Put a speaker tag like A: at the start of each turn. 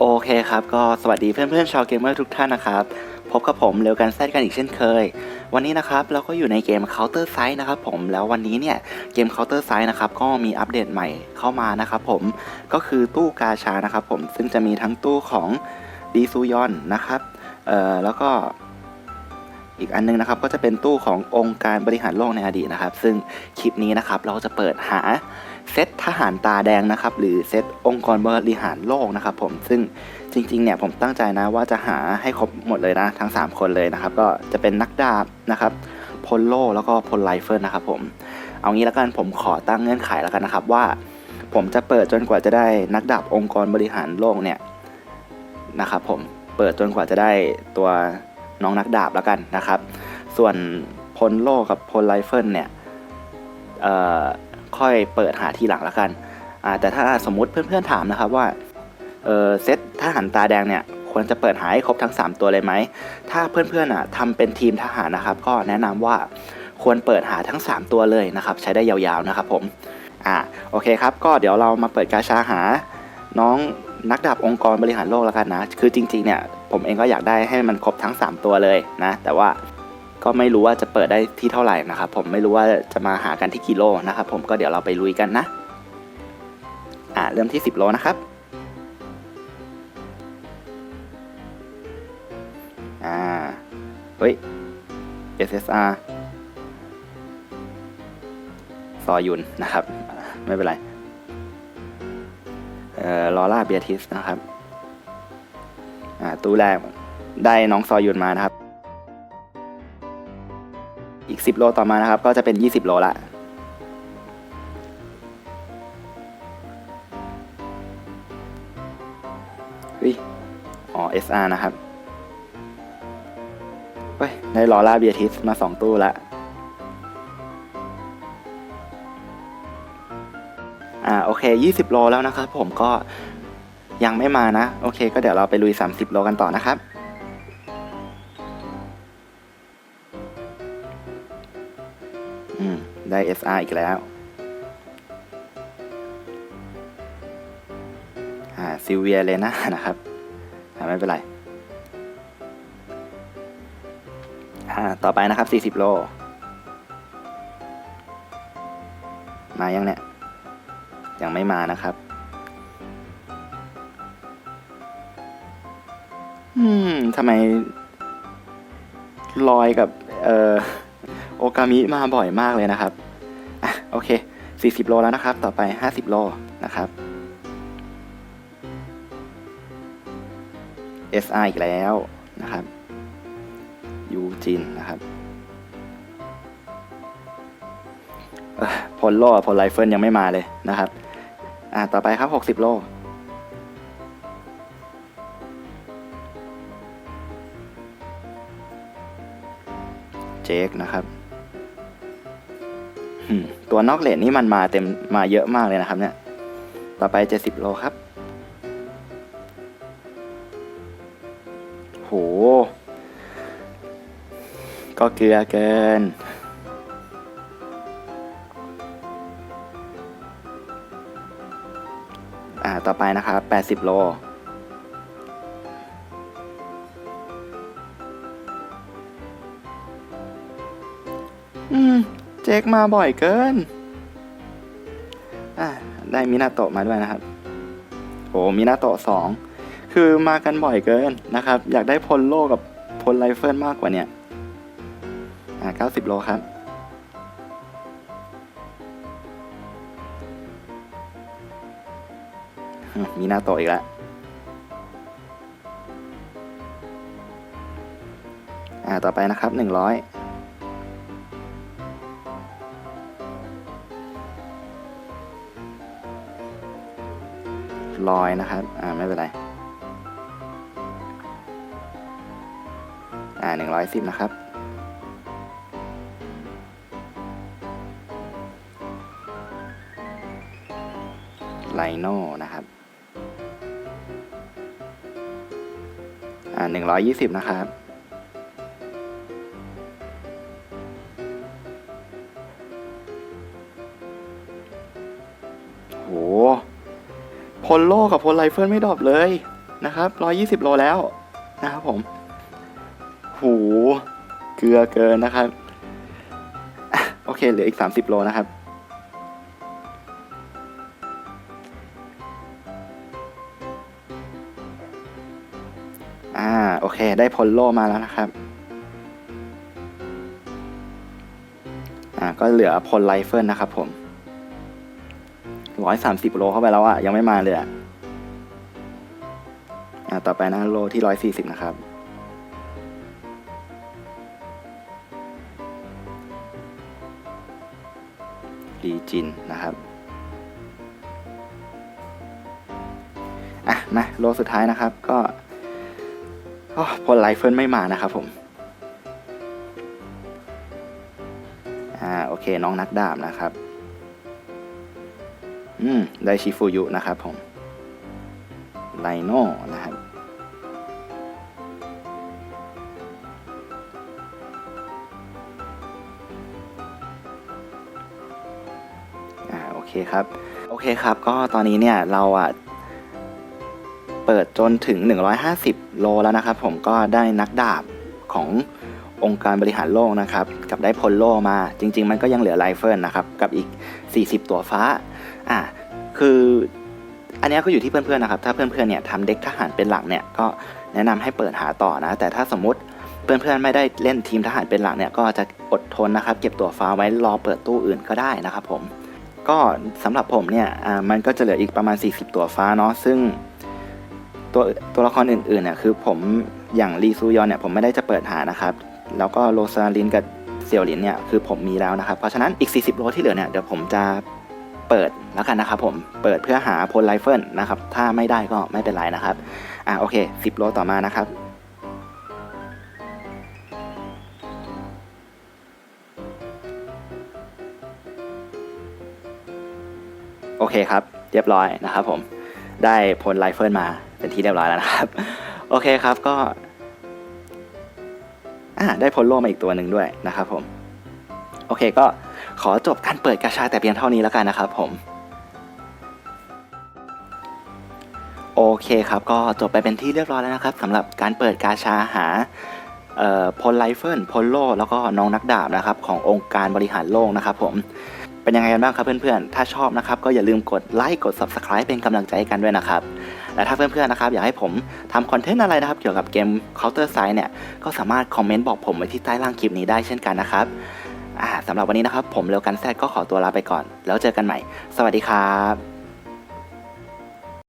A: โอเคครับ ก็สวัสดีเพื่อนๆชาวเกมเมอร์ทุกท่านนะครับ พบกับผมเร็วกันแซดกันอีกเช่นเคย วันนี้นะครับเราก็อยู่ในเกม Counter s i ์นะครับผมแล้ววันนี้เนี่ยเกม Counter s i ์นะครับก็มีอัปเดตใหม่เข้ามานะครับผมก็คือตู้กาชานะครับผมซึ่งจะมีทั้งตู้ของดีซูยอนนะครับเอ่อแล้วก็ อีกอันนึงนะครับก็จะเป็นตู้ขององค์การบริหารโลกในอดีตนะครับ ซึ่งคลิปนี้นะครับเราจะเปิดหาเซตทหารตาแดงนะครับ หรือเซตองค์กรบริหารโลกนะครับ ผมซึ่งจริงๆเนี่ยผมตั้งใจนะว่าจะหาให้ครบหมดเลยนะ ทั้ง 3 คนเลยนะครับ ก็จะเป็นนักดาบนะครับพลโลแล้วก็พลไลเฟิลนะครับ ผมเอางี้แล้วกันผมขอตั้งเงื่อนไขแล้วกันนะครับว่า ผมจะเปิดจนกว่าจะได้นักดาบองค์กรบริหารโลกเนี่ยนะครับ ผมเปิดจนกว่าจะได้ตัว น้องนักดาบแล้วกันนะครับ ส่วนพลโลกับพลไลเฟิลเนี่ยค่อยเปิดหาทีหลังแล้วกันแต่ถ้าสมมุติเพื่อนๆถามนะครับว่าเซตทหารตาแดงเนี่ยควรจะเปิดหาให้ครบทั้ง 3 ตัวเลยไหม ถ้าเพื่อนๆอะทำเป็นทีมทหารนะครับ ก็แนะนำว่าควรเปิดหาทั้ง 3 ตัวเลยนะครับ ใช้ได้ยาวๆนะครับผมอ่าโอเคครับ ก็เดี๋ยวเรามาเปิดกาชาหาน้องนักดาบองค์กรบริหารโลกแล้วกันนะ คือจริงๆเนี่ย ผมเองก็อยากได้ให้มันครบทั้ง 3 ตัวเลยนะ แต่ว่าก็ไม่รู้ว่าจะเปิดได้ที่เท่าไหร่นะครับ ผมไม่รู้ว่าจะมาหากันที่กิโลนะครับผมก็เดี๋ยวเราไปลุยกันนะ อ่าเริ่มที่ 10 โลนะครับอ่าเฮ้ย SSR ซอยุนนะครับ ไม่เป็นไร เอ่อลอร่าเบียทิสนะครับ ตู้แรกได้น้องซอยุนมานะครับ อีก 10 โลต่อมานะครับ ก็จะเป็น 20 โลละเฮ้ยอ๋อ SR นะครับเฮ้ยได้ลอร่าเบียทิสมา 2 ตู้ละอ่าโอเค 20 โลแล้วนะครับผมก็ ยังไม่มานะ โอเค ก็เดี๋ยวเราไปลุย 30 โลกันต่อนะครับ อืม ได้ SR อีกแล้วอ่าซิเวียเลยนะนะครับอ่าไม่เป็นไรอ่าต่อไปนะครับ 40 โล มายังเนี่ย ยังไม่มานะครับ อืมทำไมลอยกับเอ่อโอกามิมาบ่อยมากเลยนะครับอะโอเค 40 โลแล้วนะครับ ต่อไป 50 โลนะครับ SR อีกแล้วนะครับยูจินนะครับเอ่อพลโลพลไลเฟิลยังไม่มาเลยนะครับ อะต่อไปครับ 60 โล เจคนะครับตัวนอกเลนนี่มันมาเต็มมาเยอะมากเลยนะครับ เนี่ย ต่อไป70โลครับ โห ก็เกลือเกิน อ่า ต่อไปนะครับ80โล เจคมาบ่อยเกิน อ่าได้มินาโตะมาด้วยนะครับ โอ้มินาโตะสอง คือมากันบ่อยเกินนะครับ อยากได้พลโลกับพลไลเฟิลมากกว่าเนี่ย อ่าเก้าสิบโลครับมีหน้าโตะอีกแล้วอ่า ต่อไปนะครับหนึ่งร้อย ลอยนะครับ อ่าไม่เป็นไร อ่าหนึ่งร้อยสิบนะครับ ไลโน่นะครับ อ่าหนึ่งร้อยยี่สิบนะครับ พลโลกับพลไลเฟิลไม่ดรอปเลยนะครับร้อยี่สิบโลแล้วนะครับผม หูเกลือเกินนะครับ โอเคเหลืออีกสามสิบโลนะครับ อ่า โอเค ได้พลโลมาแล้วนะครับ อ่า ก็เหลือพลไรเฟิลนะครับผม ร้อยสามสิบโลเข้าไปแล้วอะยังไม่มาเลยอะอ่าต่อไปนะโลที่ร้อยสี่สิบนะครับ รีจินนะครับ อะมาโลสุดท้ายนะครับก็โอ้พลไลเฟิลไม่มานะครับผม อ่าโอเคน้องนักดาบนะครับ อืมไดชิฟูยุนะครับผมไลโน่นะครับอ่าโอเคครับ โอเคครับ ก็ตอนนี้เนี่ยเราอะเปิดจนถึง 150 โลแล้วนะครับ ผมก็ได้นักดาบขององค์การบริหารโลกนะครับ กับได้พลโลมา จริง ๆ มันก็ยังเหลือไลเฟิลนะครับ กับอีก 40 ตัวฟ้า อ่าคืออันนี้ก็อยู่ที่เพื่อนๆนะครับ ถ้าเพื่อนๆเนี่ยทำเด็กทหารเป็นหลักเนี่ยก็แนะนำให้เปิดหาต่อนะ แต่ถ้าสมมติเพื่อนๆไม่ได้เล่นทีมทหารเป็นหลักเนี่ยก็จะอดทนนะครับ เก็บตัวฟ้าไว้รอเปิดตู้อื่นก็ได้นะครับผมก็สำหรับผมเนี่ยอ่ามันก็จะเหลืออีกประมาณ 40 ตัวฟ้าเนาะซึ่งตัวตัวละครอื่นๆเนี่ยคือผมอย่างลีซูยอนเนี่ยผมไม่ได้จะเปิดหานะครับ แล้วก็โรซาลินกับเซียวหลินเนี่ยคือผมมีแล้วนะครับ เพราะฉะนั้นอีก 40 โลที่เหลือเนี่ยเดี๋ยวผมจะ เปิดแล้วกันนะครับผมเปิดเพื่อหาพลไลเฟิลนะครับ ถ้าไม่ได้ก็ไม่เป็นไรนะครับอะโอเค 10 โลต่อมานะครับโอเคครับ เรียบร้อยนะครับผมได้พลไลเฟิลมาเป็นที่เรียบร้อยแล้วนะครับ โอเคครับก็อ่าได้พลโลมาอีกตัวหนึ่งด้วยนะครับผม โอเคก็ ขอจบการเปิดกาชาแต่เพียงเท่านี้แล้วกันนะครับผม โอเคครับก็จบไปเป็นที่เรียบร้อยแล้วนะครับสำหรับการเปิดกาชาหาพลไลเฟิลพลโล แล้วก็น้องนักดาบนะครับขององค์การบริหารโลกนะครับผมเป็นยังไงกันบ้างครับเพื่อนๆ ถ้าชอบนะครับก็อย่าลืมกดไลค์กด Subscribe เป็นกำลังใจให้กันด้วยนะครับ และถ้าเพื่อนๆนะครับอยากให้ผมทำคอนเทนต์อะไรนะครับ เกี่ยวกับเกม Counter Strike เนี่ยก็สามารถคอมเมนต์บอกผมไว้ที่ใต้ล่างคลิปนี้ได้เช่นกันนะครับ สำหรับวันนี้นะครับ ผมเร็วกันแซดก็ขอตัวลาไปก่อน แล้วเจอกันใหม่ สวัสดีครับ